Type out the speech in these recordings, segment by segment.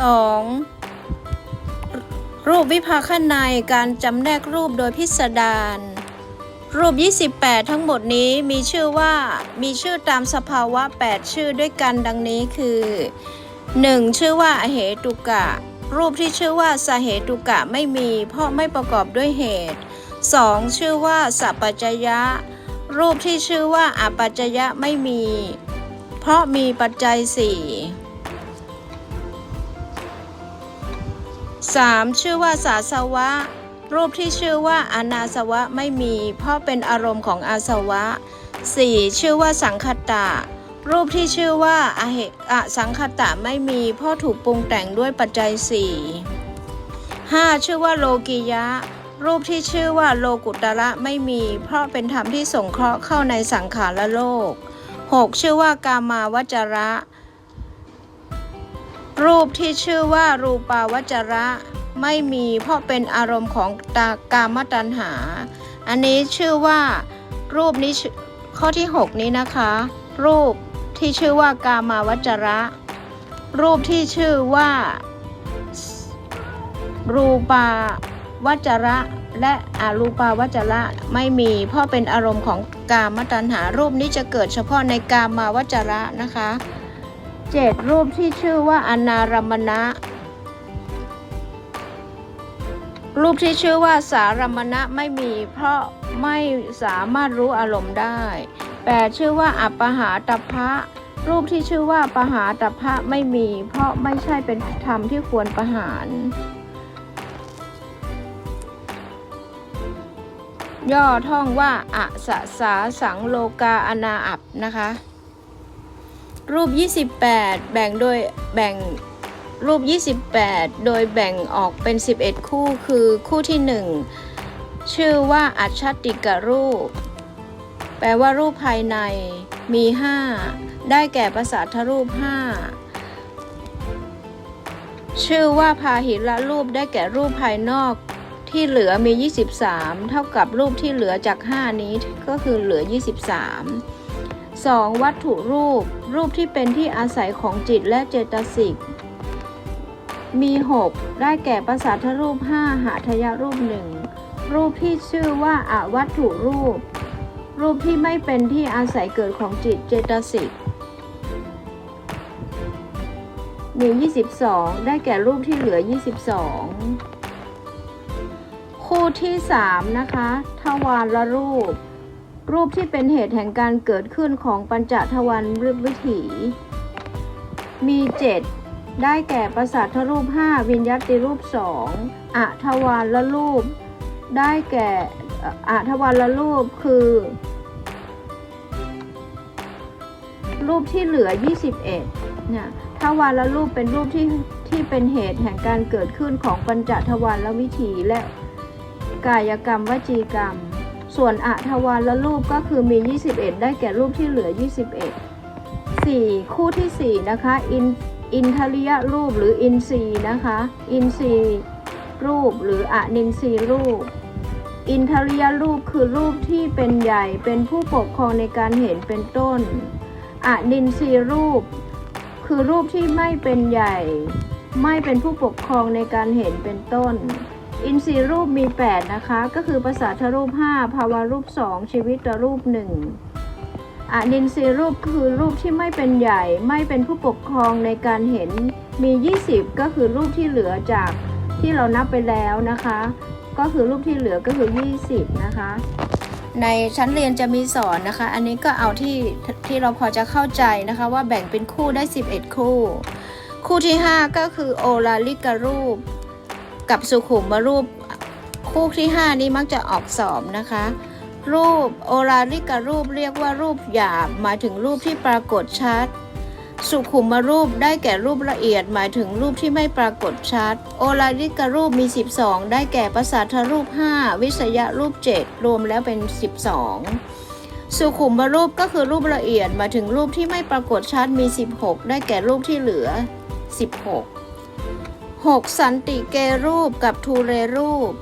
สองรูปวิภาคในการจำแนกรูปโดยพิสดารรูป 28 ทั้งหมดนี้มีชื่อว่ามีชื่อตามสภาวะ 8 ชื่อด้วยกันดังนี้คือ 1. ชื่อว่าอเหตุกะ รูปที่ชื่อว่าสาเหตุกะไม่มี เพราะไม่ประกอบด้วยเหตุ 2. ชื่อว่าสัปปัจยะ รูปที่ชื่อว่าอปัจจยะไม่มี เพราะมีปัจจัยสี่ 3. ชื่อว่าสาสวะ รูปที่ชื่อว่าอนาสวะไม่มี เพราะเป็นอารมณ์ของอาสวะ 4. ชื่อว่าสังคตะ รูปที่ชื่อว่าอเหอสังคตะไม่มี เพราะถูกปรุงแต่งด้วยปัจจัย 4 5. ชื่อว่าโลกิยะ รูปที่ชื่อว่าโลกุตระไม่มี เพราะเป็นธรรมที่สงเคราะห์เข้าในสังขารโลก 6. ชื่อว่ากามาวจระ รูปที่ชื่อว่ารูปาวจระไม่มีเพราะเป็นอารมณ์ของตากามตัณหา อันนี้ชื่อว่ารูปนี้ข้อที่ 6 นี้นะคะ รูปที่ชื่อว่ากามาวจระ รูปที่ชื่อว่า รูปาวจระ และอรูปาวจระไม่มีเพราะเป็นอารมณ์ของกามตัณหา รูปนี้จะเกิดเฉพาะในกามาวจระนะคะ เจ็ดรูปที่ชื่อว่าอนารมณะ รูปที่ชื่อว่าสารมณะไม่มีเพราะไม่สามารถรู้อารมณ์ได้แปดชื่อว่าอัปหาตพะ รูปที่ชื่อว่าปหาตพะไม่มี เพราะไม่ใช่เป็นธรรมที่ควรประหารย่อท่องว่าอะสะสาสังโลกาอนาอับนะคะ รูป 28 แบ่งโดยแบ่งรูป 28 โดยแบ่งออกเป็น 11 คู่คือคู่ที่ 1 ชื่อว่าอัจฉติกรูป แปลว่ารูปภายในมี 5 ได้แก่ภาษาทรูป 5 ชื่อว่าพาหิระรูปได้แก่รูปภายนอกที่เหลือมี 23 เท่ากับรูปที่เหลือจาก 5 นี้ก็คือเหลือ 23 2. วัตถุรูป รูปที่เป็นที่อาศัยของจิตและเจตสิก มี 6 ได้แก่ภาษาทรูป 5 หาทยรูปหนึ่งรูปที่ชื่อว่าอาวัตถุรูป รูปที่ไม่เป็นที่อาศัยเกิดของจิตเจตสิกมี22 ได้แก่รูปที่เหลือ 22 คู่ที่ 3 นะคะ ทวารละรูป รูปที่เป็นเหตุแห่งการเกิดขึ้นของปัญจทวารวิถี มี 7 ได้แก่ประสาทรูป 5 วิญญาติรูป 2อะทวารละรูป ได้แก่อะทวารละรูปคือ รูปที่เหลือ 21เนี่ยทวารละรูปเป็นรูปที่ที่เป็นเหตุแห่งการเกิดขึ้นของปัญจทวารละวิถีและกายกรรมวจีกรรม ส่วนอะทวารละรูปก็คือมี 21 ได้แก่รูปที่เหลือ 21 4 คู่ที่ 4 นะคะ อินอินทริยรูปหรืออินทรีย์นะคะ อินทรีย์รูปหรืออะนินทรีย์รูป อินทริยรูปคือรูปที่เป็นใหญ่เป็นผู้ปกครองในการเห็นเป็นต้นอะนินทรีย์รูป คือรูปที่ไม่เป็นใหญ่ ไม่เป็นผู้ปกครองในการเห็นเป็นต้น อินทรีย์รูปมี 8 นะคะ ก็คือภาษาทรูป 5 ภาวะรูป 2 ชีวิตรูป 1อะนินทรีย์รูปคือรูปที่ไม่เป็นใหญ่ ไม่เป็นผู้ปกครองในการเห็นมี 20 ก็คือรูปที่เหลือจากที่เรานับไปแล้วนะคะ ก็คือรูปที่เหลือก็คือ 20 นะคะ ในชั้นเรียนจะมีสอนนะคะ อันนี้ก็เอาที่ที่เราพอจะเข้าใจนะคะ ว่าแบ่งเป็นคู่ได้ 11 คู่ คู่ที่ 5 ก็คือโอลาลิกรูป กับสุขุมรูปคู่ที่ 5 นี้มักจะออกสอบนะคะ รูปโอลาลิกรูปเรียกว่ารูปหยาบหมายถึงรูปที่ปรากฏชัด สุขุมรูปได้แก่รูปละเอียด หมายถึงรูปที่ไม่ปรากฏชัด โอลาลิกรูปมี 12 ได้แก่ภาษาทรูป 5 วิสยรูป 7 รวมแล้วเป็น 12สุขุมรูปก็คือรูปละเอียดหมายถึงรูปที่ไม่ปรากฏชัดมี 16 ได้แก่รูปที่เหลือ 16 6. สันติเกรูปกับทูเรรูป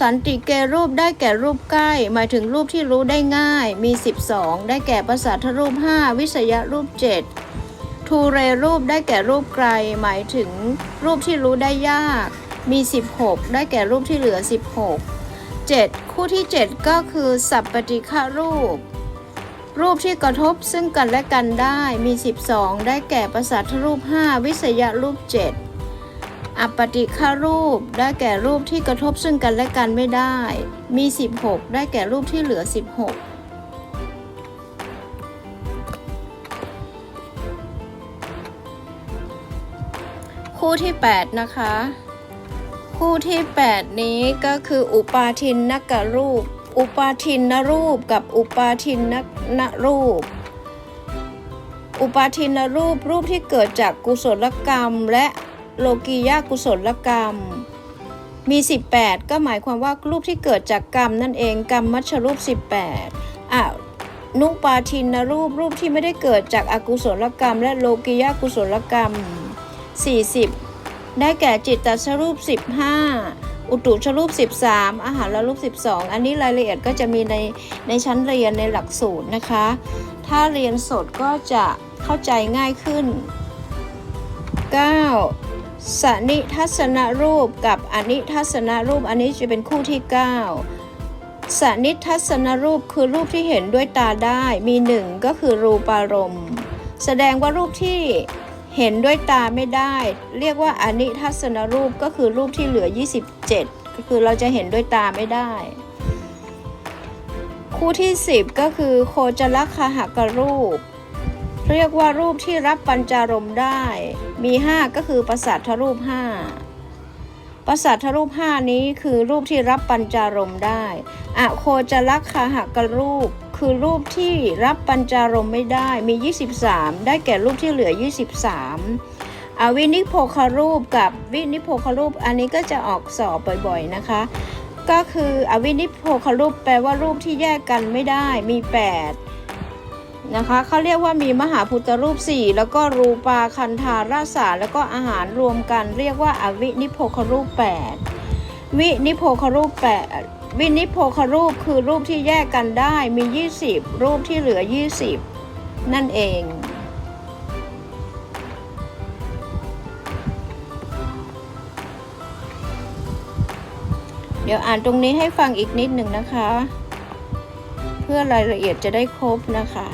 สันติเกรูปได้แก่รูปใกล้ หมายถึงรูปที่รู้ได้ง่าย มี 12 ได้แก่ภาษาทรูป 5 วิสยรูป 7 ทูเรรูปได้แก่รูปไกล หมายถึงรูปที่รู้ได้ยาก มี 16 ได้แก่รูปที่เหลือ 16 7 คู่ที่ 7 ก็คือ สัพปฏิฆารูป รูปที่กระทบซึ่งกันและกันได้ มี 12 ได้แก่ประสาทรูป 5 วิสยรูป 7 อัปปติฆารูปได้แก่รูปที่กระทบซึ่งกันและกันไม่ได้ มี 16 ได้แก่รูปที่เหลือ 16คู่ที่ 8 นะคะ คู่ที่ 8 นี้ก็คืออุปาทินนกรูป อุปาทินนรูปกับอุปาทินนนรูป อุปาทินรูปรูปที่เกิดจากกุศลกรรมและ โลกียากุศลกรรม มี 18 ก็หมายความว่ารูปที่เกิดจากกรรมนั่นเองกรรมมัชรูป 18อะนุปาทินรูปรูปที่ไม่ได้เกิดจากอากุศลกรรม และโลกียากุศลกรรม 40 ได้แก่จิตตชรูป 15 อุตุชรูป 13 อาหารรูป 12 อันนี้รายละเอียดก็จะมีในในชั้นเรียนในหลักสูตรนะคะ ถ้าเรียนสดก็จะเข้าใจง่ายขึ้น 9. สนิทัศนรูปกับอนิทัศนรูปอันนี้จะเป็นคู่ที่ 9 สนิทัศนรูปคือรูปที่เห็นด้วยตาได้มีหนึ่งก็คือรูปารมณ์แสดงว่ารูปที่เห็นด้วยตาไม่ได้ เรียกว่าอนิทัศนรูปก็คือรูปที่เหลือ 27 ก็คือเราจะเห็นด้วยตาไม่ได้ คู่ที่ 10 ก็คือโคจรคหกรูป เรียกว่ารูปที่รับปัญจารมณ์ได้ มี 5 ก็คือประสาทรูป 5ประสาทรูป 5 นี้คือรูปที่รับปัญจารมณ์ได้อโคจรคหกรูป คือรูปที่รับปัญจารมณ์ไม่ได้มี 23 ได้แก่รูปที่เหลือ 23อวินิโพคารูปกับวินิโพคารูป อันนี้ก็จะออกสอบบ่อยๆนะคะ ก็คืออวินิโพคารูปแปลว่ารูปที่แยกกันไม่ได้มี 8 นะคะเขาเรียกว่ามีมหาพุทธรูป 4 แล้วก็รูปาคันธาราสาแล้วก็อาหารรวมกัน เรียกว่าอวินิโพครูป 8 วินิโพครูป 8 วินิโพครูปคือรูปที่แยกกันได้มี 20 รูปที่เหลือ 20 นั่นเองเดี๋ยวอ่านตรงนี้ให้ฟังอีกนิดหนึ่งนะคะ เพื่อรายละเอียดจะได้ครบนะคะ